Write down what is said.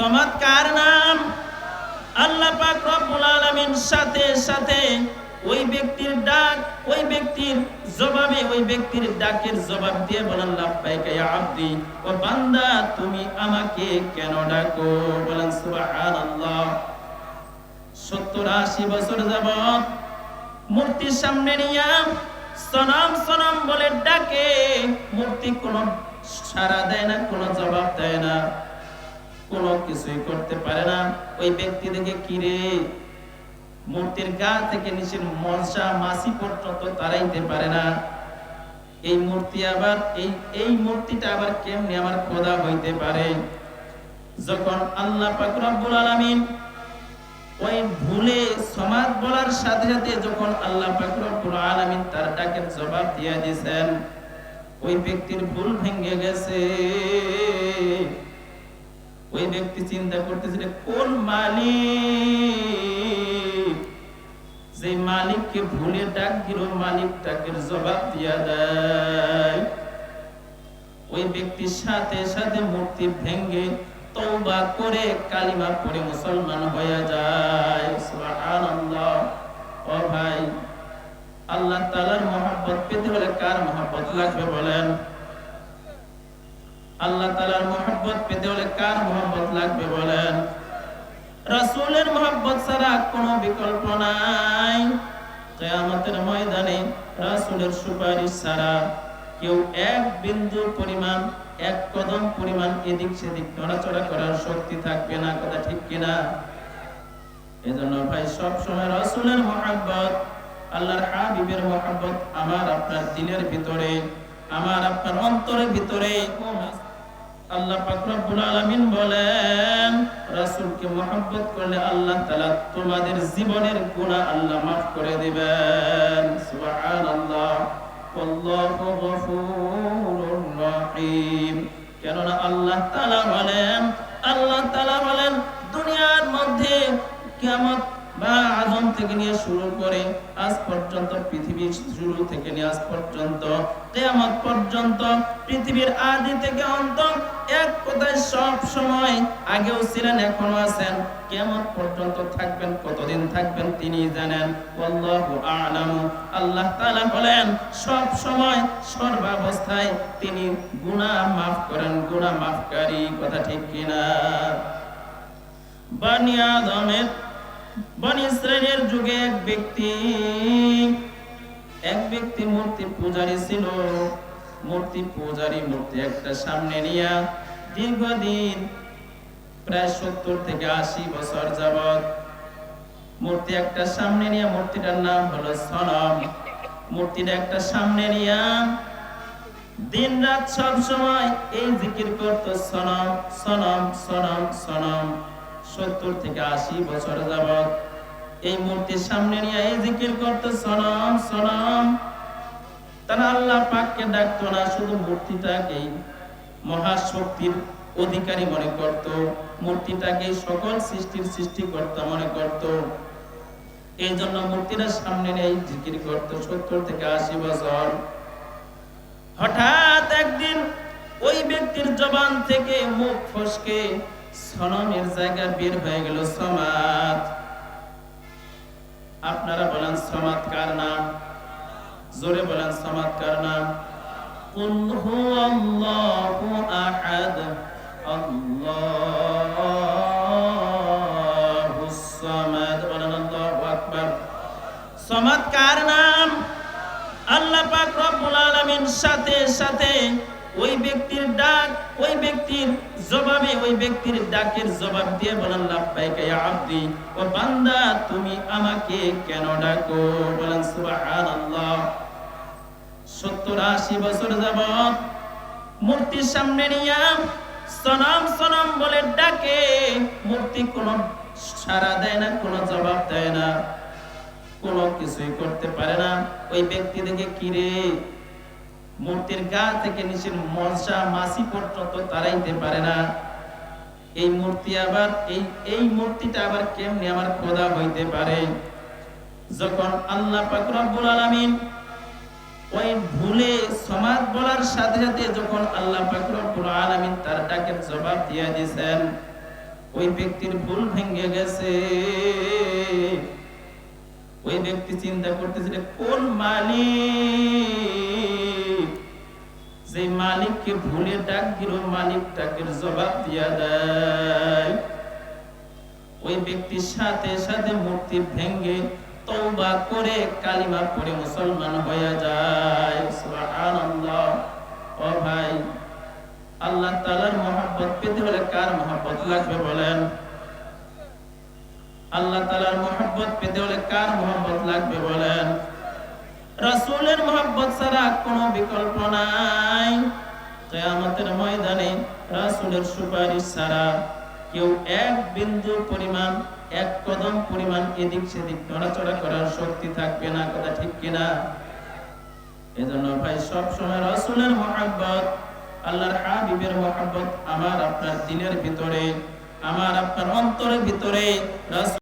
সমাদ কার নাম। আল্লাহ পাক রব্বুল আলামিন সাথে সাথে ওই ব্যক্তির ডাক, ওই ব্যক্তির জবাবে, ওই ব্যক্তির ডাকের জবাব দিয়ে বলেন, লাব্বাইকা ইয়া আব্দি, ও বান্দা, তুমি আমাকে কেন ডাকো? বলেন, সুবহানাল্লাহ, সত্তর আশি বছর যাবত মূর্তির সামনে নিয়ে সনাম সনাম বলে ডাকে। মূর্তি কোনো সাড়া দেয় না, কোনো জবাব দেয় না। কোনো কিছুই করতে পারে না। ওই ব্যক্তি থেকে কিরে মূর্তির গা থেকে নিচের মশা মাসি পর্যন্ত তারাইতে পারে না। এই মূর্তি আবার, এই এই মূর্তিটা আবার কেমনে আমার খোদা হইতে পারে? যখন আল্লাহ পাক রব্বুল আলামিন ওই ভুলে সমাজ বলার সাথে সাথে যখন আল্লাহ পাক রব্বুল আলামিন তার ডাকের জবাব দিয়ে দিয়েছেন, ওই ব্যক্তির ভুল ভেঙে গেছে। ব্যক্তি চিন্তা করতেছিল কোন মালিক? যে মালিককে ভুলে ডাক দিল মালিক ডাকের জবাব দিয়া দেয়, ওই ব্যক্তির সাথে সাথে মূর্তি ভেঙ্গে তওবা করে কালিমা পড়ে মুসলমান হয়ে যায়। সুবহানাল্লাহ। ও ভাই, আল্লাহ তাআলার মহব্বত পেতে হলে কার মহব্বত লাগবে বলেন? মহব্বত পেতে হলে কার মহব্বত লাগবে বলেন? রাসূলের মহব্বত ছাড়া কোনো বিকল্প নাই। কিয়ামতের ময়দানে রাসূলের সুপারিশ ছাড়া কেউ এক বিন্দু পরিমাণ, এক কদম পরিমাণ এদিক সেদিক নড়াচড়া করার শক্তি থাকবে না, কথা ঠিক কিনা? এজন্য ভাই সব সময় রাসূলের মহব্বত, আল্লাহর হাবিবের মহব্বত আমার আপনার দিলের ভিতরে, আমার আপনার অন্তরের ভিতরে। দুনিয়ার মধ্যে কিয়ামত বা আদম থেকে নিয়ে শুরু করে আজ পর্যন্ত, পৃথিবীর শুরু থেকে নিয়ে আজ পর্যন্ত, কিয়ামত পর্যন্ত, পৃথিবীর আদি থেকে অন্ত কথায় সব সময় আগেও ছিলেন, এখনও আছেন। কিয়ামত পর্যন্ত থাকবেন, কতদিন থাকবেন, তিনি জানেন। আ'লামু। আল্লাহ বলেন, সব সময় সর্বাবস্থায় তিনি গুনাহ maaf করেন, গুনাহ মাফকারী, কথা ঠিক কিনা? বানি আদমের, বনি ইসরায়েলের যুগে এক ব্যক্তি এক ব্যক্তি মূর্তি পূজারী ছিল। মূর্তি পূজারী মূর্তি একটা সামনে নিয়া দীর্ঘদিন, প্রায় সত্তর থেকে আশি বছর যাবত মূর্তি একটা সামনে নিয়ে মূর্তিটার নাম হলো সনম। মূর্তিটা একটা সামনে নিয়া দিন রাত সব সময় এই জিকির করতো সনম সনম সনম সনম। সত্তর থেকে আশি বছর যাবত এই মূর্তির সামনে নিয়ে এই জিকির করতো সনম সনম। তারা আল্লাহ পাককে ডাকতো না, শুধু মূর্তিটাকেই মহাশক্তির অধিকারী মনে করত। মূর্তিটাকে সকল সৃষ্টির সৃষ্টিকর্তা মনে করত। এই জন্য মূর্তিটা সামনে নিয়ে জিকির করতো সত্তর থেকে আশি বছর। হঠাৎ একদিন ওই ব্যক্তির জবান থেকে মুখ ফসকে সনমের জায়গা বের হয়ে গেল সমাজ আপনারা বলেন সমাজ কার নাম? জোরে বলেন সমাজ কার নাম? قل هو الله أحد الله الصمد বলেন আল্লাহু আকবার সমাদ কার নাম আল্লাহ পাক রব্বুল আলামিন সাথে সাথে ওই ব্যক্তির ডাক ওই ব্যক্তির জবাবে ওই ব্যক্তির ডাকের জবাব দিয়ে বলেন লাব্বাইকা ইয়া আব্দি ও বান্দা তুমি আমাকে কেন ডাকো বলেন সুবহানাল্লাহ সত্তর আশি বছর মূর্তির সামনে সনাম সনাম বলে ডাকে। মূর্তি সাড়া দেয় না জবাব দেয় না। কিছুই করতে পারে না। ওই ব্যক্তি থেকে কিরে মূর্তির গা থেকে নিচের মশা মাসি পর্যন্ত তারাইতে পারে না। এই মূর্তি আবার, এই এই মূর্তিটা আবার কেমনে আমার খোদা হইতে পারে? যখন আল্লাহ পাক রব্বুল আলামিন ওই ভুলে সমাজ বলার সাথে সাথে যখন আল্লাহ রব্বুল তার ডাকের জবাব দিয়ে দিয়েছেন, ওই ব্যক্তির ভুল ভেঙে গেছে। ওই ব্যক্তি চিন্তা করতেছিল কোন মালিক? যে মালিককে ভুলে ডাক দিল, মালিক ডাকের জবাব দিয়া দেয়। ওই ব্যক্তির সাথে সাথে মূর্তি ভেঙ্গে তওবা করে, কালিমা পড়ে মুসলমান হয়ে যায়। সুবহানাল্লাহ। ও ভাই, আল্লাহ তাআলার মহব্বত পেতে হলে কার মহব্বত লাগবে বলেন? আল্লাহ তাআলার মহব্বত পেতে হলে কার মহব্বত লাগবে বলেন? রাসূলের মহব্বত ছাড়া কোনো বিকল্প নাই। কিয়ামতের ময়দানে রাসূলের সুপারিশ ছাড়া কেউ এক বিন্দু পরিমাণ, এক কদম পরিমাণ এদিক সেদিক নড়াচড়া করার শক্তি থাকবে না, কথা ঠিক কিনা? এজন্য ভাই সব সময় রাসূলের মহব্বত, আল্লাহর হাবিবের মহব্বত আমার আপনার দিলের ভিতরে, আমার আপনার অন্তরের ভিতরে